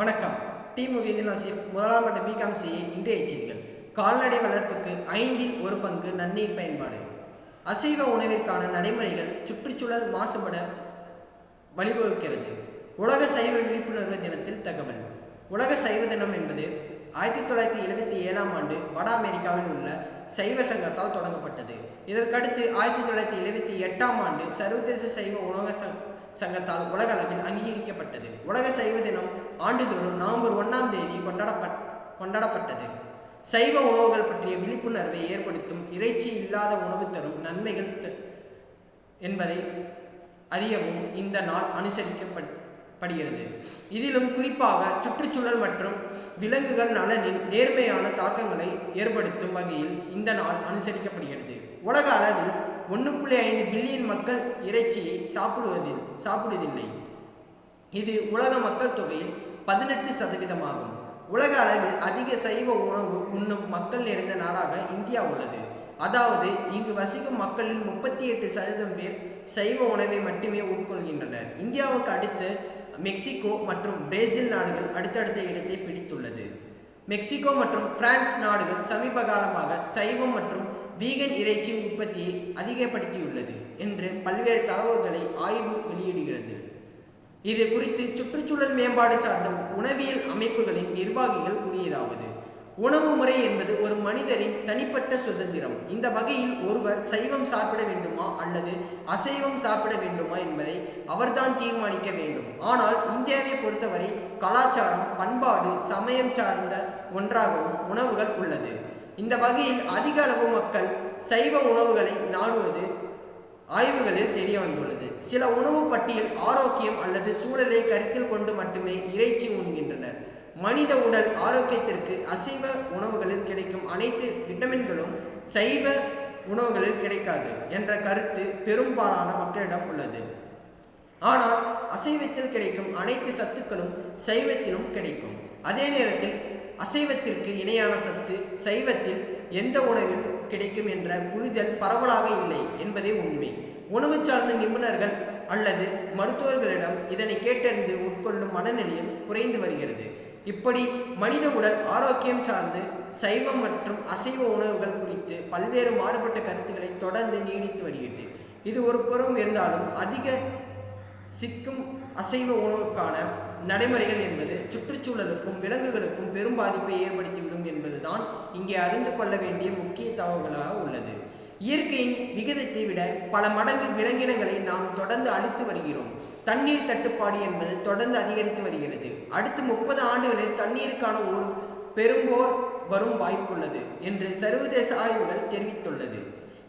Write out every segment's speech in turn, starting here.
வணக்கம். டி முகிதீன் ஆசிப் முதலாம் ஆண்டு பிகாம் செய்ய இன்றைய செய்திகள். கால்நடை வளர்ப்புக்கு ஐந்தில் ஒரு பங்கு நன்னீர் பயன்பாடு. அசைவ உணவிற்கான நடைமுறைகள் சுற்றுச்சூழல் மாசுபட வழிவகுக்கிறது. உலக சைவ விழிப்புணர்வு தினத்தில் தகவல். உலக சைவ தினம் என்பது ஆயிரத்தி தொள்ளாயிரத்தி எழுபத்தி ஏழாம் ஆண்டு வட அமெரிக்காவில் உள்ள சைவ சங்கத்தால் தொடங்கப்பட்டது. இதற்கடுத்து ஆயிரத்தி தொள்ளாயிரத்தி எழுபத்தி எட்டாம் ஆண்டு சர்வதேச சைவ உணவக சங்கத்தால் உலக அளவில் அங்கீகரிக்கப்பட்டது. உலக சைவ தினம் ஆண்டுதோறும் நவம்பர் ஒன்றாம் தேதி கொண்டாடப்பட் கொண்டாடப்பட்டது. சைவ உணவுகள் பற்றிய விழிப்புணர்வை ஏற்படுத்தும் இறைச்சி இல்லாத உணவு தரும் நன்மைகள் த- என்பதை அறியவும் இந்த நாள் அனுசரிக்கப்படுகிறது. இதிலும் குறிப்பாக சுற்றுச்சூழல் மற்றும் விலங்குகள் நலனில் நேர்மையான தாக்கங்களை ஏற்படுத்தும் வகையில் இந்த நாள் அனுசரிக்கப்படுகிறது. உலக அளவில் ஒன்று புள்ளி ஐந்து பில்லியன் மக்கள் இறைச்சியை சாப்பிடுவதில் சாப்பிடுவதில்லை. இது உலக மக்கள் தொகையில் பதினெட்டு சதவீதமாகும். உலக அளவில் அதிக சைவ உணவு உண்ணும் மக்கள் நிறைந்த நாடாக இந்தியா உள்ளது. அதாவது இங்கு வசிக்கும் மக்களில் முப்பத்தி எட்டு சதவீதம் பேர் சைவ உணவை மட்டுமே உட்கொள்கின்றனர். இந்தியாவுக்கு அடுத்து மெக்சிகோ மற்றும் பிரேசில் நாடுகள் அடுத்தடுத்த இடத்தை பிடித்துள்ளது. மெக்சிகோ மற்றும் பிரான்ஸ் நாடுகள் சமீப காலமாக சைவம் மற்றும் வீகன் இறைச்சி உற்பத்தியை அதிகப்படுத்தியுள்ளது என்று பல்வேறு தகவல்களை ஆய்வு வெளியிடுகிறது. இது குறித்து சுற்றுச்சூழல் மேம்பாடு சார்ந்த உணவியல் அமைப்புகளின் நிர்வாகிகள் கூறியதாவது உணவு முறை என்பது ஒரு மனிதரின் தனிப்பட்ட சுதந்திரம். இந்த வகையில் ஒருவர் சைவம் சாப்பிட வேண்டுமா அல்லது அசைவம் சாப்பிட வேண்டுமா என்பதை அவர்தான் தீர்மானிக்க வேண்டும். ஆனால் இந்தியாவை பொறுத்தவரை கலாச்சாரம் பண்பாடு சமயம் சார்ந்த ஒன்றாகவும் உணவுகள் உள்ளது. இந்த வகையில் அதிக அளவு மக்கள் சைவ உணவுகளை நாடுவது ஆய்வுகளில் தெரிய வந்துள்ளது. சில உணவு பட்டியல் ஆரோக்கியம் அல்லது சூழலை கருத்தில் கொண்டு மட்டுமே இறைச்சி உண்கின்றனர். மனித உடல் ஆரோக்கியத்திற்கு அசைவ உணவுகளில் கிடைக்கும் அனைத்து விட்டமின்களும் சைவ உணவுகளில் கிடைக்காது என்ற கருத்து பெரும்பாலான மக்களிடம் உள்ளது. ஆனால் அசைவத்தில் கிடைக்கும் அனைத்து சத்துக்களும் சைவத்திலும் கிடைக்கும். அதே நேரத்தில் அசைவத்திற்கு இணையான சத்து சைவத்தில் எந்த உணவில் கிடைக்கும் என்ற புரிதல் பரவலாக இல்லை என்பதே உண்மை. உணவு சார்ந்த நிபுணர்கள் அல்லது மருத்துவர்களிடம் இதனை கேட்டறிந்து உட்கொள்ளும் மனநிலையும் குறைந்து வருகிறது. இப்படி மனித உடல் ஆரோக்கியம் சார்ந்து சைவம் மற்றும் அசைவ உணவுகள் குறித்து பல்வேறு மாறுபட்ட கருத்துக்களை தொடர்ந்து நீடித்து வருகிறது. இது ஒரு புறம் இருந்தாலும் அதிக சிக்கும் அசைவ உணவுக்கான நடைமுறைகள் என்பது சுற்றுச்சூழலுக்கும் விலங்குகளுக்கும் பெரும் பாதிப்பை ஏற்படுத்திவிடும் என்பதுதான் இங்கே அறிந்து கொள்ள வேண்டிய முக்கிய தகவல்களாக உள்ளது. இயற்கையின் விகிதத்தை விட பல மடங்கு விலங்கினங்களை நாம் தொடர்ந்து அழித்து வருகிறோம். தண்ணீர் தட்டுப்பாடு என்பது தொடர்ந்து அதிகரித்து வருகிறது. அடுத்த முப்பது ஆண்டுகளில் தண்ணீருக்கான ஒரு பெரும்போர் வரும் வாய்ப்புள்ளது என்று சர்வதேச ஆய்வுகள் தெரிவித்துள்ளது.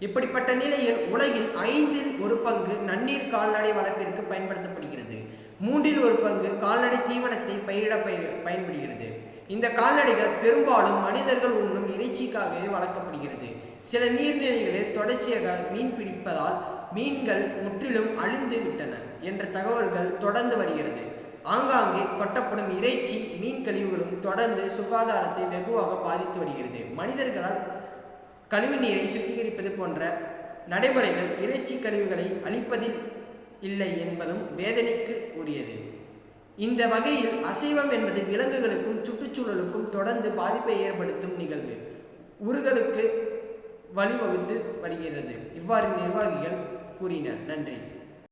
இப்படிப்பட்ட நிலையில் உலகில் ஐந்தில் ஒரு பங்கு நன்னீர் கால்நடை வளர்ப்பிற்கு பயன்படுத்தப்படுகிறது. மூன்றில் ஒரு பங்கு கால்நடை தீவனத்தை பயிரிட பயிர் பயன்படுகிறது. இந்த கால்நடைகள் பெரும்பாலும் மனிதர்கள் உண்ணும் இறைச்சிக்காகவே வளர்க்கப்படுகிறது. சில நீர்நிலைகளில் தொடர்ச்சியாக மீன் பிடிப்பதால் மீன்கள் முற்றிலும் அழிந்து விட்டன என்ற தகவல்கள் தொடர்ந்து வருகிறது. ஆங்காங்கே கொட்டப்படும் இறைச்சி மீன் கழிவுகளும் தொடர்ந்து சுகாதாரத்தை வெகுவாக பாதித்து வருகிறது. மனிதர்களால் கழிவு நீரை சுத்திகரிப்பது போன்ற நடைமுறைகள் இறைச்சி கழிவுகளை அழிப்பதில் இல்லை என்பதும் வேதனைக்கு உரியது. இந்த வகையில் அசைவம் என்பது விலங்குகளுக்கும் சுற்றுச்சூழலுக்கும் தொடர்ந்து பாதிப்பை ஏற்படுத்தும் நிகழ்வு. உருகலுக்கு வழிவகுத்து வருகிறது. இவ்வாறு நிர்வாகிகள் கூறினர். நன்றி.